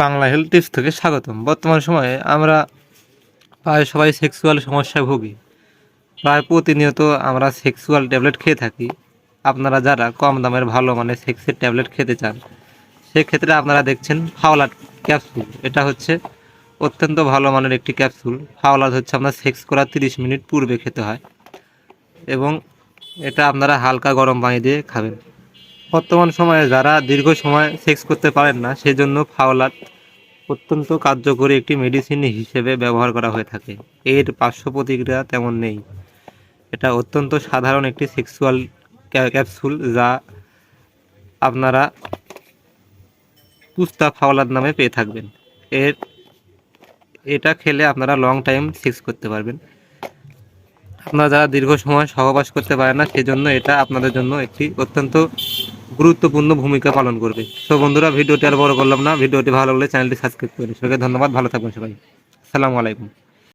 Bangla health tips থেকে স্বাগতম। বর্তমান সময়ে আমরা প্রায় সবাই সেক্সুয়াল সমস্যায় ভুগি। প্রায় প্রতিনিয়ত আমরা সেক্সুয়াল ট্যাবলেট খেয়ে থাকি। আপনারা যারা কম দামের ভালো মানে সেক্সের ট্যাবলেট খেতে চান, সেক্ষেত্রে আপনারা দেখছেন ফাওলাট ক্যাপসুল এটা হচ্ছে অত্যন্ত ভালো মানের একটি ক্যাপসুল ফাওলাট হচ্ছে আপনার সেক্স করার তিরিশ মিনিট পূর্বে খেতে হয় এবং এটা আপনারা হালকা গরম পানি দিয়ে খাবেন। বর্তমান সময়ে যারা দীর্ঘ সময় সেক্স করতে পারেন না সেই জন্য ফাওলাত অত্যন্ত কার্যকরী একটি মেডিসিন হিসেবে ব্যবহার করা হয়ে থাকে। এর পার্শ্ব প্রতিক্রিয়া তেমন নেই। এটা অত্যন্ত সাধারণ একটি সেক্সুয়াল ক্যাপসুল যা আপনারা পুস্তা ফাওলাদ নামে পেয়ে থাকবেন। এর, এটা খেলে আপনারা লং টাইম সেক্স করতে পারবেন। আপনারা যারা দীর্ঘ সময় সহবাস করতে পারেন না, সেজন্য এটা আপনাদের জন্য একটি অত্যন্ত গুরুত্বপূর্ণ ভূমিকা পালন করবে। তো বন্ধুরা, ভিডিওটি আর বড় করলাম না, ভিডিওটি ভালো লাগলে চ্যানেলটি সাবস্ক্রাইব করে সবাইকে ধন্যবাদ, ভালো থাকবেন সবাই। সালামু আলাইকুম।